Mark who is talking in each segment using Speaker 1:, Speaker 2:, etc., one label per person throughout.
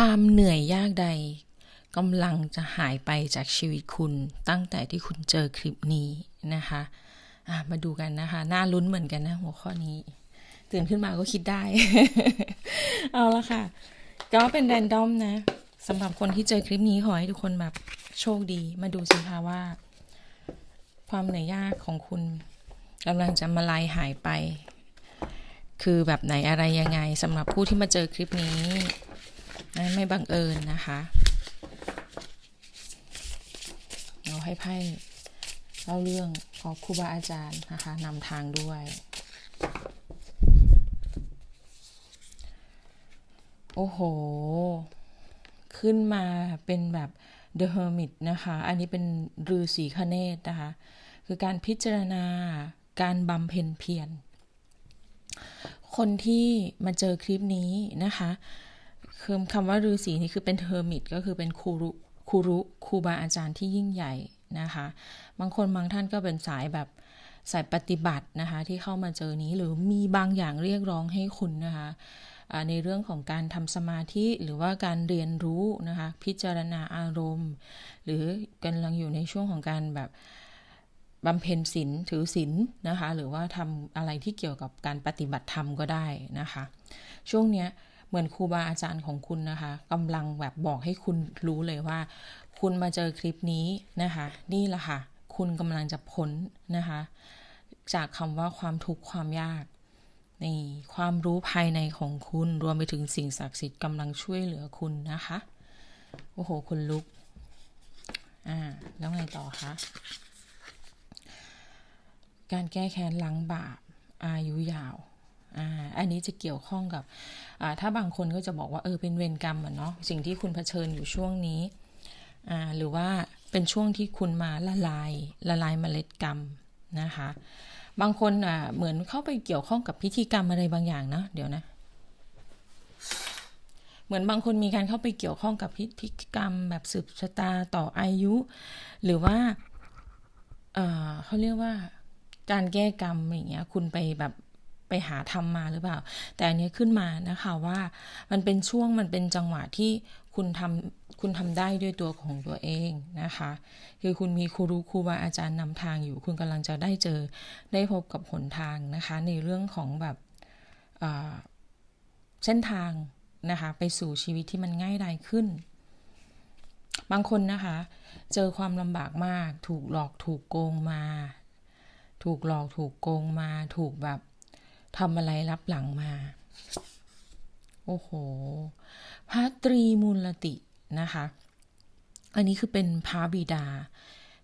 Speaker 1: ความเหนื่อยยากใดกำลังจะหายไปจากชีวิตคุณตั้งแต่ที่คุณเจอคลิปนี้นะคะะมาดูกันนะคะ น่าลุ้นเหมือนกันนะหัวข้อนี้ ตื่นขึ้นมาก็คิดได้ เอาละค่ะ ก็เป็นแรนดอมนะสำหรับคนที่เจอคลิปนี้ขอให้ทุกคนแบบโชคดี มาดูสิคะว่า ความเหนื่อยยากของคุณกำลังจะมาลายหายไป คือแบบไหนอะไรยังไงสำหรับผู้ที่มาเจอคลิปนี้ ไม่บังเอิญนะคะเราให้ไพ่เล่าเรื่องขอครูบาอาจารย์นะคะนำทางด้วย โอ้โห ขึ้นมาเป็นแบบ The Hermit นะคะ อันนี้เป็นฤาษีคเนตนะคะ คือการพิจารณาการบำเพ็ญเพียรคนที่มาเจอคลิปนี้นะคะ คือคำว่าฤาษีนี่คือเป็นเฮอร์มิตก็คือเป็นครูรุครูรุครูบาอาจารย์ที่ยิ่งใหญ่นะคะ บางคนบางท่านก็เป็นสายแบบสายปฏิบัตินะคะ ที่เข้ามาเจอนี้หรือมีบางอย่างเรียกร้องให้คุณนะคะในเรื่องของการทำสมาธิหรือว่าการเรียนรู้นะคะ พิจารณาอารมณ์ หรือกำลังอยู่ในช่วงของการแบบบำเพ็ญศีลถือศีลนะคะ หรือว่าทำอะไรที่เกี่ยวกับการปฏิบัติธรรมก็ได้นะคะ ช่วงเนี้ย เหมือนครูบาอาจารย์ของคุณนะคะกำลังแบบบอกให้คุณรู้เลยว่า คุณมาเจอคลิปนี้นะคะ นี่แหละค่ะ คุณกำลังจะพ้นนะคะ จากคำว่าความทุกข์ความยากนี่ความรู้ภายในของคุณรวมไปถึงสิ่งศักดิ์สิทธิ์กำลังช่วยเหลือคุณนะคะ โอ้โหคุณลุก อ่า แล้วไงต่อคะ การแก้แค้นล้างบาปอายุยาว อ่าอันนี้จะเกี่ยวข้องกับอ่าถ้าบางคนก็จะบอกว่าเออเป็นเวรกรรมอะเนาะสิ่งที่คุณเผชิญอยู่ช่วงนี้อ่าหรือว่าเป็นช่วงที่คุณมาละลายละลายเมล็ดกรรมนะคะ บางคนอะเหมือนเข้าไปเกี่ยวข้องกับพิธีกรรมอะไรบางอย่างนะเดี๋ยวนะเหมือนบางคนมีการเข้าไปเกี่ยวข้องกับพิธีกรรม แบบสืบชะตาต่ออายุ หรือว่าเออเขาเรียกว่าการแก้กรรมอย่างเงี้ย คุณไปแบบ ไปหาทำมาหรือเปล่า แต่อันนี้ขึ้นมานะคะว่ามันเป็นช่วงมันเป็นจังหวะที่คุณทำคุณทำได้ด้วยตัวของตัวเองนะคะ คือคุณมีครูรู้ครูบาอาจารย์นำทางอยู่ คุณกำลังจะได้เจอได้พบกับหนทางนะคะ ในเรื่องของแบบเส้นทางนะคะ ไปสู่ชีวิตที่มันง่ายดายขึ้น บางคนนะคะ เจอความลำบากมาก ถูกหลอกถูกโกงมา ถูกหลอกถูกโกงมา ถูกแบบ ทำอะไรรับหลังมา โอ้โห พระตรีมูลตินะคะ อันนี้คือเป็นพระบิดา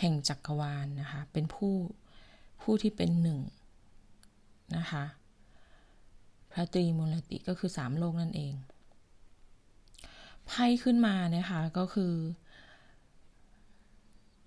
Speaker 1: แห่งจักรวาลนนะคะ เป็นผู้ผู้ที่เป็นหนึ่งนะคะ พระตรีมูลติก็คือสามโลกนั่นเองไพ่ขึ้นมานะคะก็คือ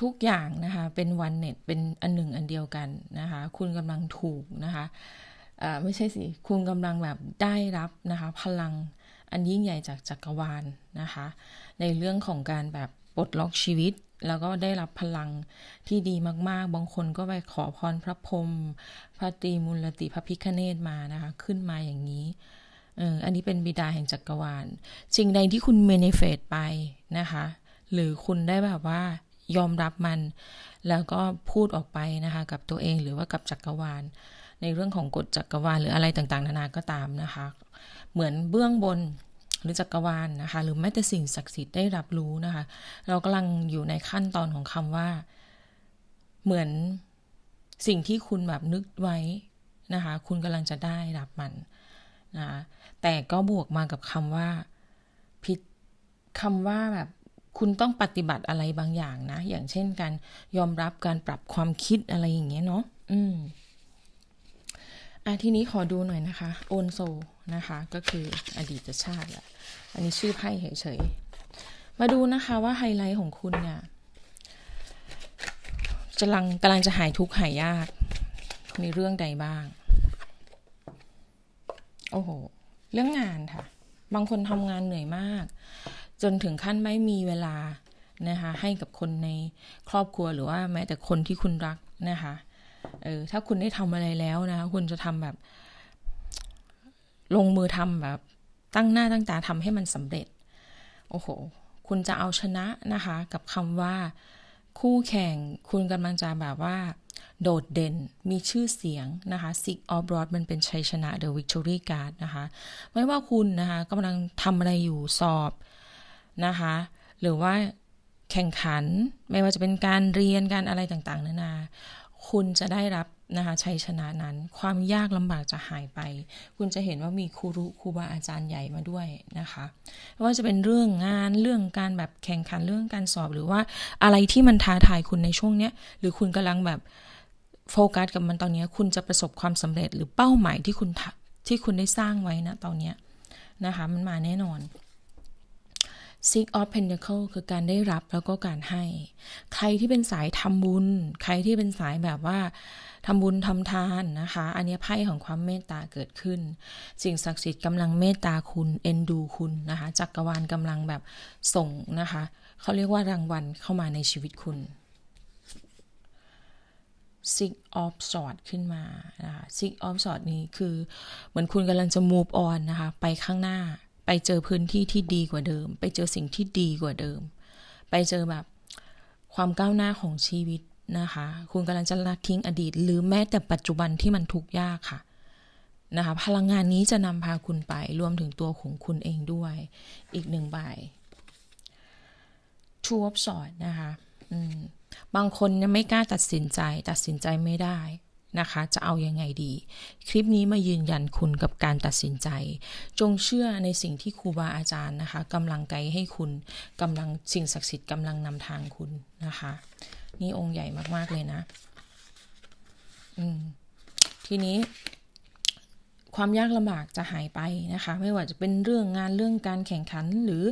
Speaker 1: ทุกอย่างนะคะ เป็นวันเน็ตเป็นอันหนึ่งอันเดียวกันนะคะ คุณกำลังถูกนะคะ ไม่ใช่สิ คุณกำลังแบบได้รับนะคะพลังอันยิ่งใหญ่จากจักรวาลนะคะ ในเรื่องของการแบบปลดล็อกชีวิต แล้วก็ได้รับพลังที่ดีมากๆ บางคนก็ไปขอพรพระพรหมพระตรีมูลติพระพิคเนตมานะคะ ขึ้นมาอย่างนี้เอออันนี้เป็นบิดาแห่งจักรวาลสิ่งใดที่คุณเมนิเฟตไปนะคะ หรือคุณได้แบบว่ายอมรับมัน แล้วก็พูดออกไปนะคะ กับตัวเองหรือว่ากับจักรวาล ในเรื่องของกฎจักรวาลหรืออะไรต่างๆ นานาก็ตามนะคะ เหมือนเบื้องบนหรือจักรวาลนะคะ หรือแม้แต่สิ่งศักดิ์สิทธิ์ได้รับรู้นะคะ เรากำลังอยู่ในขั้นตอนของคำว่า เหมือนสิ่งที่คุณแบบนึกไว้นะคะ คุณกำลังจะได้รับมันนะแต่ก็บวกมากับคำว่าผิดคำว่าแบบคุณต้องปฏิบัติอะไรบางอย่างนะ อย่างเช่นการยอมรับการปรับความคิดอะไรอย่างเงี้ยเนาะอืม อะทีนี้ขอดูหน่อยนะคะ โอนโซนะคะ ก็คืออดีตชาติแหละอันนี้ชื่อไพ่เฉยๆ มาดูนะคะว่าไฮไลท์ของคุณเนี่ยจะลังกำลังจะหายทุกข์หายยากในเรื่องใดบ้าง โอ้โห เรื่องงานค่ะ บางคนทำงานเหนื่อยมาก จนถึงขั้นไม่มีเวลานะคะให้กับคนในครอบครัวหรือว่าแม้แต่คนที่คุณรักนะคะ เออถ้าคุณได้ทำอะไรแล้วนะ คุณจะทำแบบ ลงมือทำแบบ ตั้งหน้าตั้งตาทำให้มันสำเร็จ โอ้โห คุณจะเอาชนะนะคะ กับคำว่า คู่แข่งคุณกำลังจะแบบว่า โดดเด่นมีชื่อเสียงนะคะ Six of Broad มันเป็นชัยชนะ The Victory Card นะคะ ไม่ว่าคุณนะคะกำลังทำอะไรอยู่สอบนะคะ หรือว่าแข่งขันไม่ว่าจะเป็นการเรียนการอะไรต่างๆนานา คุณจะได้รับนะคะชัยชนะนั้น ความยากลำบากจะหายไป คุณจะเห็นว่ามีครูรุครูบาอาจารย์ใหญ่มาด้วยนะคะไม่ว่าจะเป็นเรื่องงานเรื่องการแบบแข่งขันเรื่องการสอบหรือว่าอะไรที่มันท้าทายคุณในช่วงเนี้ยหรือคุณกำลังแบบโฟกัสกับมันตอนนี้คุณจะประสบความสำเร็จหรือเป้าหมายที่คุณที่คุณได้สร้างไว้นะตอนนี้นะคะมันมาแน่นอน Six of Pentacle คือการได้รับแล้วก็การให้ ใครที่เป็นสายทำบุญ ใครที่เป็นสายแบบว่าทำบุญทำทานนะคะ อันนี้ไพ่ของความเมตตาเกิดขึ้น สิ่งศักดิ์สิทธิ์กำลังเมตตาคุณ เอ็นดูคุณนะคะ จักรวาลกำลังแบบส่งนะคะ เขาเรียกว่ารางวัลเข้ามาในชีวิตคุณ Six of Swords ขึ้นมานะคะ Six of Swords นี้คือเหมือนคุณกำลังจะ move on นะคะ ไปข้างหน้า ไปเจอพื้นที่ที่ดีกว่าเดิม ไปเจอสิ่งที่ดีกว่าเดิม ไปเจอแบบความก้าวหน้าของชีวิตนะคะ คุณกำลังจะละทิ้งอดีต หรือแม้แต่ปัจจุบันที่มันทุกข์ยากค่ะนะคะพลังงานนี้จะนำพาคุณไปรวมถึงตัวของคุณเองด้วยอีกหนึ่งใบ Two of s w o r d นะคะบางคนเนี่ยไม่กล้าตัดสินใจ ตัดสินใจไม่ได้ นะคะ จะเอายังไงดี คลิปนี้มายืนยันคุณกับการตัดสินใจ จงเชื่อในสิ่งที่ครูบาอาจารย์นะคะกำลังไกด์ให้คุณกำลังสิ่งศักดิ์สิทธิ์กำลังนำทางคุณนะคะ นี่องค์ใหญ่มากๆเลยนะ อืมทีนี้ความยากลำบากจะหายไปนะคะ ไม่ว่าจะเป็นเรื่องงานเรื่องการแข่งขันหรือ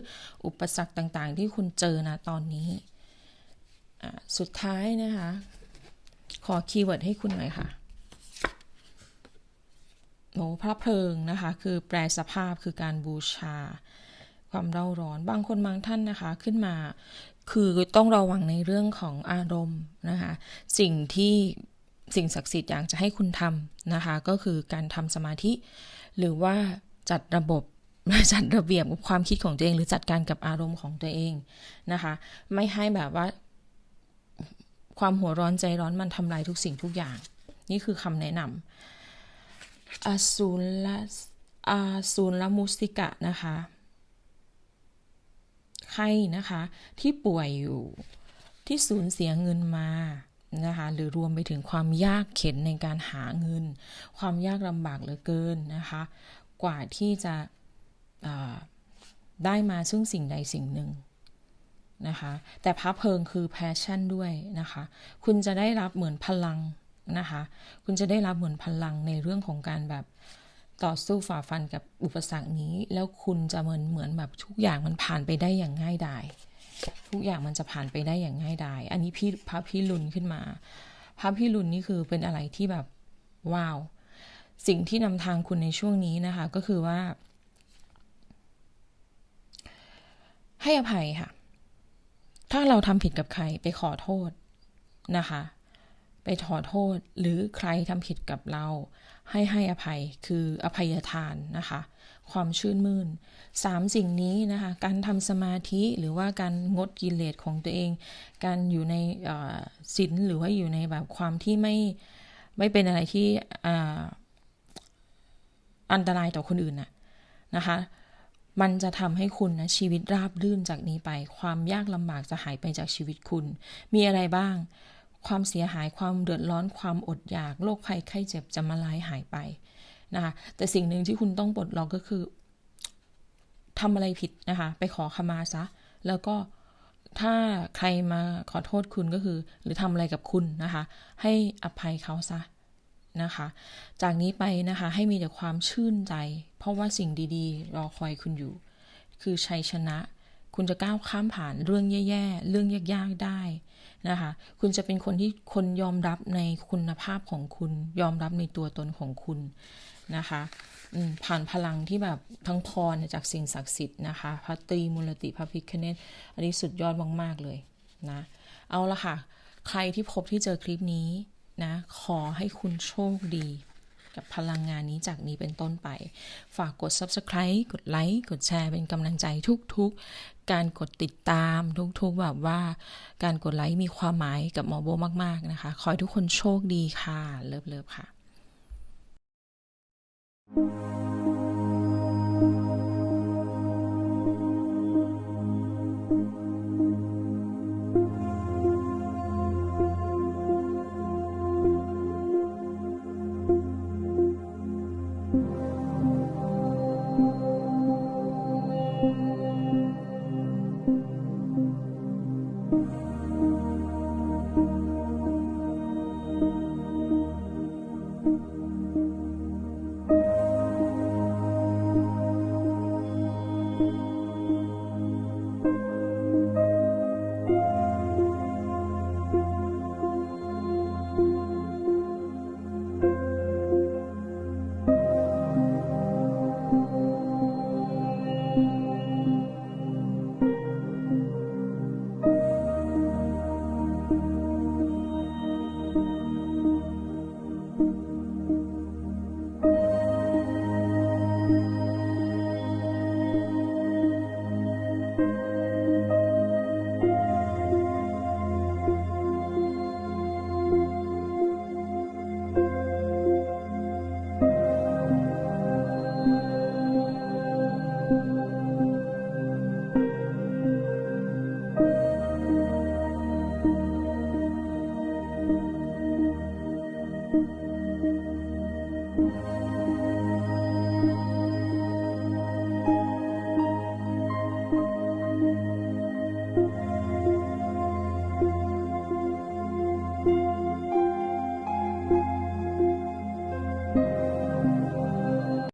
Speaker 1: อุปสรรคต่างๆ ที่คุณเจอนะตอนนี้ สุดท้ายนะคะ ขอคีย์เวิร์ดให้คุณหน่อยค่ะโอ้พระเพลิงนะคะ คือแปลสภาพคือการบูชา ความเร่าร้อน บางคนบางท่านนะคะขึ้นมา คือต้องระวังในเรื่องของอารมณ์นะคะ สิ่งที่สิ่งศักดิ์สิทธิ์อยากจะให้คุณทำนะคะ ก็คือการทำสมาธิ หรือว่าจัดระบบจัดระเบียบความคิดของตัวเอง หรือจัดการกับอารมณ์ของตัวเองนะคะ ไม่ให้แบบว่า ความหัวร้อนใจร้อนมันทำลายทุกสิ่งทุกอย่าง นี่คือคำแนะนำอาซูลละอาซูลละมุสติกะนะคะใครนะคะ ที่ป่วยอยู่ที่สูญเสียเงินมานะคะหรือรวมไปถึงความยากเข็นในการหาเงิน ความยากลำบากเหลือเกินนะคะ กว่าที่จะได้มาซึ่งสิ่งใดสิ่งหนึ่ง นะคะ แต่พระเพลิงคือแพชชั่นด้วยนะคะ คุณจะได้รับเหมือนพลังนะคะ คุณจะได้รับเหมือนพลังในเรื่องของการแบบต่อสู้ฝ่าฟันกับอุปสรรคนี้ แล้วคุณจะเหมือนเหมือนแบบทุกอย่างมันผ่านไปได้อย่างง่ายดายทุกอย่างมันจะผ่านไปได้อย่างง่ายดาย อันนี้พี่พระพี่ลุนขึ้นมา พระพี่ลุนนี่คือเป็นอะไรที่แบบว้าว สิ่งที่นำทางคุณในช่วงนี้นะคะ ก็คือว่า ให้อภัยค่ะ ถ้าเราทำผิดกับใครไปขอโทษนะคะ ไปขอโทษหรือใครทำผิดกับเรา ให้ให้อภัยคืออภัยทานนะคะ ความชื่นมื่นสามสิ่งนี้นะคะ การทำสมาธิหรือว่าการงดกิเลสของตัวเอง การอยู่ในศีลหรือว่าอยู่ในแบบความที่ไม่ไม่เป็นอะไรที่อันตรายต่อคนอื่นนะนะคะ มันจะทำให้คุณนะชีวิตราบรื่นจากนี้ไป ความยากลำบากจะหายไปจากชีวิตคุณ มีอะไรบ้าง ความเสียหายความเดือดร้อนความอดอยากโรคภัยไข้เจ็บจะมาลายหายไปนะคะแต่สิ่งหนึ่งที่คุณต้องปลดล็อกก็คือทำอะไรผิดนะคะ ไปขอขมาซะ แล้วก็ถ้าใครมาขอโทษคุณก็คือ หรือทำอะไรกับคุณนะคะ ให้อภัยเขาซะ นะคะ จากนี้ไปนะคะให้มีแต่ความชื่นใจ เพราะว่าสิ่งดีๆ รอคอยคุณอยู่ คือชัยชนะ คุณจะก้าวข้ามผ่านเรื่องแย่ๆ เรื่องยากๆได้นะคะ คุณจะเป็นคนที่คนยอมรับในคุณภาพของคุณ ยอมรับในตัวตนของคุณนะคะผ่านพลังที่แบบทั้งพรจากสิ่งศักดิ์สิทธิ์นะคะ พระตรีมูลติพระพิคเนตอันนี้สุดยอดมาก ๆ เลยนะ เอาละค่ะ ใครที่พบที่เจอคลิปนี้ นะ ขอให้คุณโชคดี กับพลังงานนี้จากนี้เป็นต้นไป ฝากกด subscribe กดไลค์กดแชร์เป็นกำลังใจทุกๆ การกดติดตามทุกๆแบบว่า การกดไลค์มีความหมายกับหมอโบมากๆนะคะ ขอให้ทุกคนโชคดีค่ะ เลิฟๆค่ะ